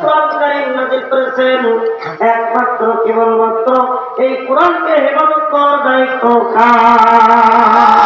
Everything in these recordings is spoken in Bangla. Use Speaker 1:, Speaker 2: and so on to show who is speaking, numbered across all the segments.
Speaker 1: কোরআন কারীম নাযিল করেছেন একমাত্র কেবলমাত্র এই কোরআনকে হেফাজত করার দায়িত্ব কার?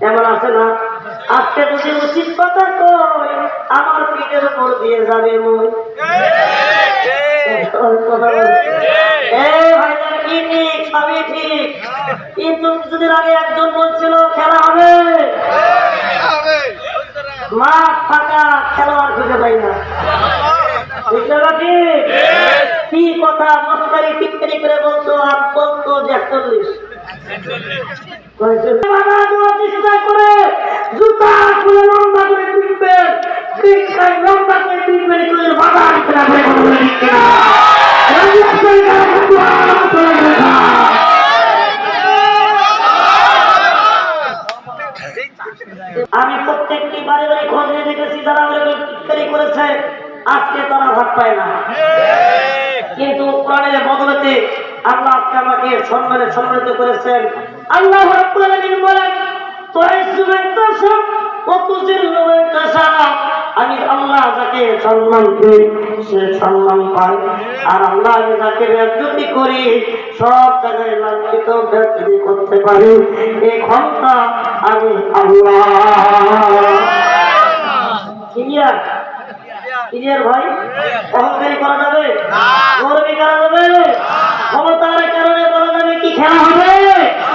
Speaker 1: এমন আছে না? আজকে যদি উচিত কথা কই আমার পিঠের উপর দিয়ে যাবে মই। কিন্তু কিছুদিন আগে একজন বলছিল খেলা হবে? মাঠ ফাঁকা খেলোয়াড় খুঁজে পাই না। ঠিক না কি কথা? মস্কারি টিকটারি করে বলতো আর বলতো যে একচল্লিশ। জুতা খুলে। আমি প্রত্যেকটি বাড়ি বাড়ি খোঁজ নিয়ে দেখেছি ওরকম টিটকারি করেছে। আজকে তারা ভাত পায় না। কিন্তু কোরআনের বদলেতে আল্লাহ আজকে আমাকে সম্মানে সম্মানিত করেছেন। আল্লাহ রাব্বুল আলামিন বলেন তুইসু মান তাশা ওয়া তুযিল্লু মান তাশা আমি আল্লাহ যাকে সম্মান দিই সে সম্মান পায়। আর আল্লাহ যাকে বেজ্জতি করি সব জায়গায় লাঞ্ছিত বেজ্জতি করতে পারি। এই ক্ষমতা আমি আল্লাহ। ক্লিয়ার ক্লিয়ার ভাই? অহংকারী করা যাবে? গৌরবী করা যাবে? ক্ষমতার কারণে বলা যাবে কি? খেলা হবে?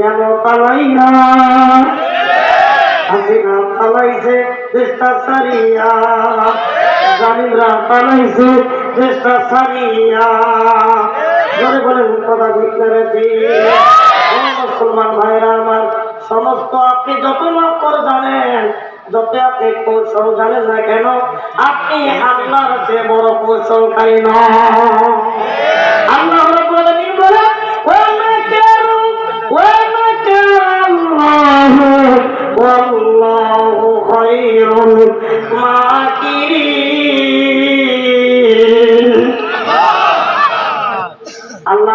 Speaker 1: কেন পালাইয়া হাসিনা পালাইছে দেশটা সারিয়া পালাইছে দেশটা সারিয়া কথা মুসলমান ভাইরা আমার সমস্ত আপনি যত মাকর জানেন, যত আপনি কৌশল জানেন না কেন, আপনি আল্লাহর চেয়ে বড় কৌশলকারী নন। আল্লাহ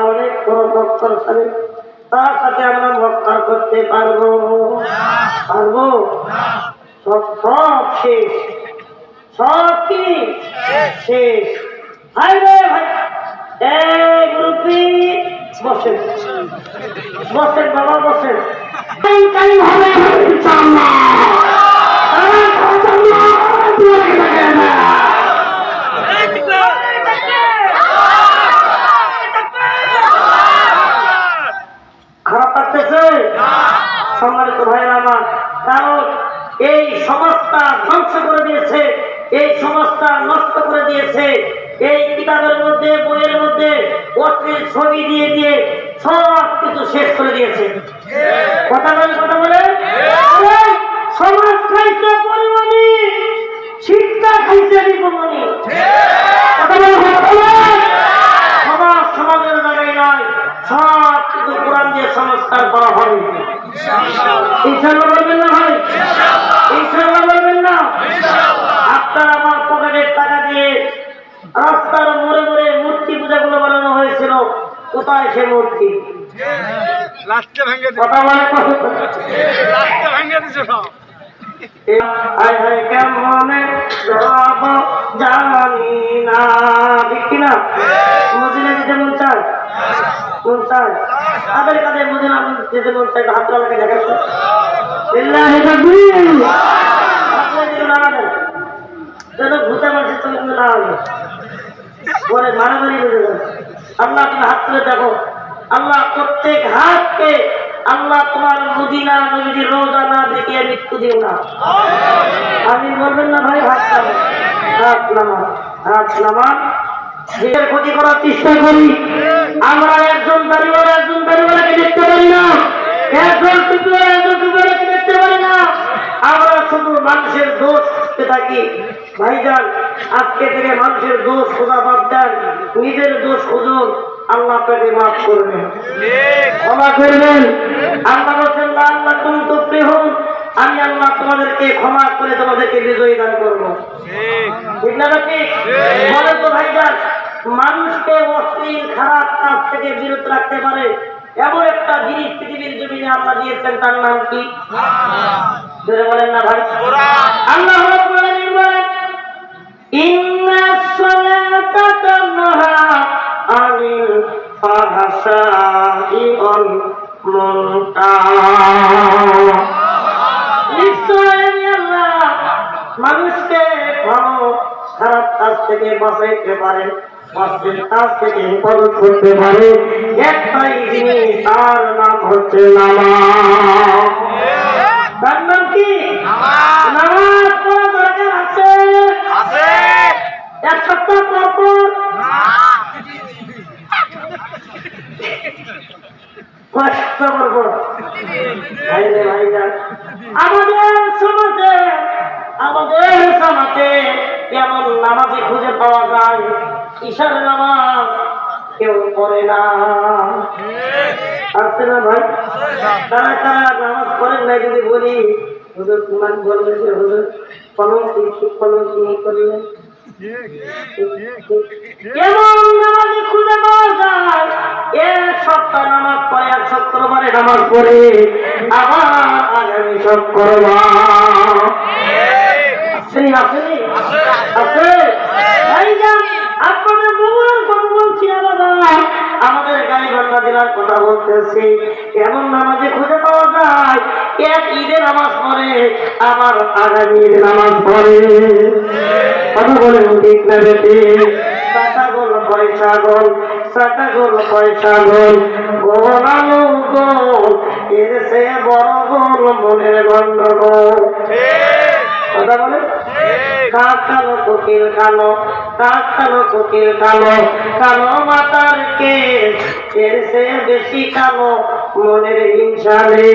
Speaker 1: অনেক বড় বক্তর তার সাথে আমরা বক্তর করতে পারব। পারব? সব সব কি? শেষ। রে ভাই। এই গ্রুপি বসেন। বসেন বাবা, বসেন। সম্মানিত ভাইয়ের আমার। কারণ এই সমাজটা ধ্বংস করে দিয়েছে, এই সমাজটা নষ্ট করে দিয়েছে। এই কিতাবের মধ্যে, বইয়ের মধ্যে অশ্লীল ছবি দিয়ে দিয়ে সব কিছু শেষ করে দিয়েছে। কথা বলে কথা বলে? সমাজ খাইছে পরিমাণি, শিক্ষা খাইছে বলে, কথা বলে? সমাজ, সমাজের জায়গায় নয় সব কিছু কোরআন দিয়ে সংস্কার করা হবে ইনশাল্লাহ বলবেন না ভাই ইনশাল্লাহ বলবেন না আপনার আমার পকেটের টাকা দিয়ে রাস্তার মোড়ে মোড়ে মূর্তি পূজাগুলো বানানো হয়েছিল কোথায় সে মূর্তি? কথা বলে হায় কেমনে যাব জানি না। ঠিক কিনা মদিনা যেতে মন চায়? মন চায়? কাদের কাদের মদিনা যেতে মন চায়? হাত লাগে দেখাচ্ছে বিল্লাহি তাকবীর। হাত লাগে না আমাদের যেন ভূতে না হবে পরে মারামারি বেঁধে যাবে আল্লাহ তুমি হাত তুলে দেখো। আল্লাহ প্রত্যেক হাতকে আল্লাহ তোমার মুদিনা যদি রোজা না দেখিয়ে মৃত্যু দিও না। আমি বলবেন না ভাই, হাত নামান হাত নামা হাত নামা ক্ষতি করার চেষ্টা করি। আমরা একজন দাঁড়িয়ে দেখতে পারি না একজন টুপিওয়ালা একজন টুপিওয়ালাকে দেখতে পারি না আমরা শুধু মানুষের দোষ থাকি ভাইজান, আজকে থেকে মানুষের দোষ খোঁজা বাদ দেন। নিজের দোষ খুঁজুন। আল্লাহ আপনাকে মাফ করবেন। ক্ষমা করবেন। আল্লাহ বলছেন আল্লাহ কোন তুপ্রি হন আমি আল্লাহ তোমাদেরকে ক্ষমা করে তোমাদেরকে বিজয়ী দান করব। ঠিক না ঠিক বলেন তো ভাইজান, মানুষকে অশ্লীল, খারাপ কাজ থেকে বিরত রাখতে পারে। এমন একটা জিনিস পৃথিবীর জমিনে আল্লাহ দিয়েছেন, তার নাম কি? বলেন না ভাই। আল্লাহ মানুষকে ভালো খারাপ কাজ থেকে বাঁচাইতে পারে কাজ থেকে হেফাজত করতে পারে। একটাই জিনিস তার নাম হচ্ছে নামাজ। তার নাম কি? নামাজ। পড়া দরকার আছে। এক সপ্তাহ পর পর। কষ্ট করব ভাইরে ভাইজান আমাদের সমাজে আমাদের সমাজে কেমন নামাজে খুঁজে পাওয়া যায়? ঈশার নামাজ কেউ করে না। আসছে না ভাই? তারা তারা নামাজ পড়েন না যদি বলি? হুজুর তোমার বলবেন যে হুজুর কলম কি কলম কি করলেন। যায়, এক সপ্তাহ এক আসেনি আছে ভাইজান আপনাদের বগুড়ার কথা বলছি না। বাবা আমাদের জেলার কথা বলতেছি। এমন নামাজে খুঁজে পাওয়া যায়? এক ঈদের নামাজ পড়ে, আবার আগামী ঈদের নামাজ পড়ে। কথা বলে ঠিক না বেটি সে বড় গোল, মনের গন্ডগোল। কথা বলে? কাক কালো কোকিল কালো? কাক কালো কোকিল কালো? কালো মাতার কে এর সে বেশি কালো মনের হিংসালে